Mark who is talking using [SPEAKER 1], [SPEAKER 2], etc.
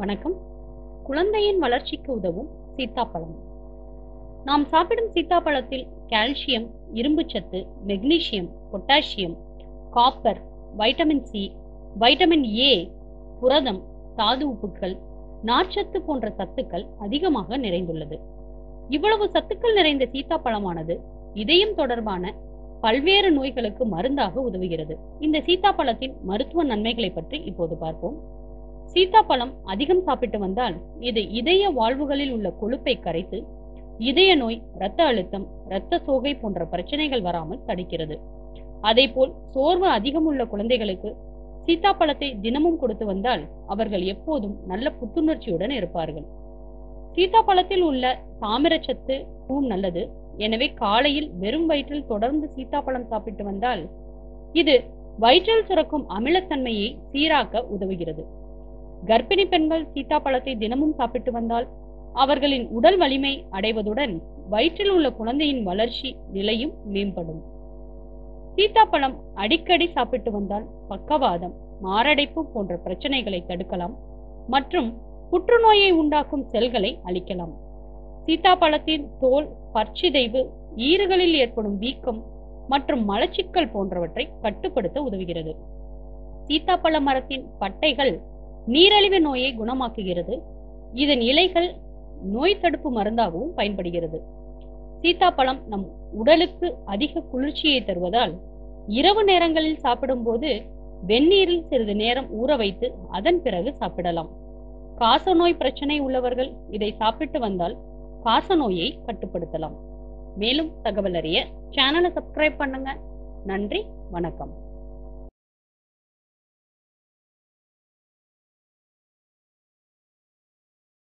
[SPEAKER 1] வணக்கம். குழந்தையின் வளர்ச்சிக்கு உதவும் சீத்தாப்பழம். நாம் சாப்பிடும் சீத்தாப்பழத்தில் கால்சியம் இரும்புச்சத்து magnesium potassium copper vitamin C vitamin A புரதம் தாது உப்புக்கள் நார்ச்சத்து போன்ற சத்துக்கள் அதிகமாக நிறைந்துள்ளது. இவ்வளவு சத்துக்கள் நிறைந்த சீத்தாப்பழமானது இதயம் தொடர்பான பல்வேறு நோய்களுக்கு மருந்தாக உதவுகிறது. இந்த சீத்தாப்பழத்தின் மருத்துவ நன்மைகளை பற்றி இப்போது பார்ப்போம். சீத்தாப்பழம் அதிகம் சாப்பிட்டு வந்தால் இது இதய வாழ்வுகளில் உள்ள கொழுப்பை கரைத்து இதய நோய் இரத்த அழுத்தம் இரத்த சோகை போன்ற பிரச்சனைகள் வராமல் தடுக்கிறது. அதேபோல் சோர்வு அதிகம் உள்ள குழந்தைகளுக்கு சீத்தாப்பழத்தை தினமும் கொடுத்து வந்தால் அவர்கள் எப்போதும் நல்ல புத்துணர்ச்சியுடன் இருப்பார்கள். சீத்தாப்பழத்தில் உள்ள தாமிரச்சத்து மிகவும் நல்லது. எனவே காலையில் வெறும் வயிற்றில் தொடர்ந்து சீத்தாப்பழம் சாப்பிட்டு வந்தால் இது வயிற்றில் சுரக்கும் அமிலத்தன்மையை சீராக்க உதவுகிறது. கர்ப்பிணி பெண்கள் சீத்தாப்பழத்தை தினமும் சாப்பிட்டு வந்தால் அவர்களின் உடல் வலிமை அடைவதுடன் வயிற்றில் உள்ள குழந்தையின் வளர்ச்சி நிலையும் மேம்படும். சீத்தாப்பழம் அடிக்கடி சாப்பிட்டு வந்தால் பக்கவாதம் மாரடைப்பு போன்ற பிரச்சனைகளை தடுக்கலாம் மற்றும் புற்றுநோயை உண்டாக்கும் செல்களை அழிக்கலாம். சீத்தாப்பழத்தின் தோல் பற்சிதைவு ஈறுகளில் ஏற்படும் வீக்கம் மற்றும் மலச்சிக்கல் போன்றவற்றை கட்டுப்படுத்த உதவுகிறது. சீத்தாப்பழ மரத்தின் பட்டைகள் நீரழிவு நோயை குணமாக்குகிறது. இதன் இலைகள் நோய் தடுப்பு மருந்தாகவும் பயன்படுகிறது. சீத்தாப்பழம் நம் உடலுக்கு அதிக குளிர்ச்சியை தருவதால் இரவு நேரங்களில் சாப்பிடும்போது வெந்நீரில் சிறிது நேரம் ஊற வைத்து அதன் பிறகு சாப்பிடலாம். காசநோய் பிரச்சனை உள்ளவர்கள் இதை சாப்பிட்டு வந்தால் காசநோயை கட்டுப்படுத்தலாம். மேலும் தகவல் அறிய சேனலை சப்ஸ்கிரைப் பண்ணுங்க. நன்றி வணக்கம்.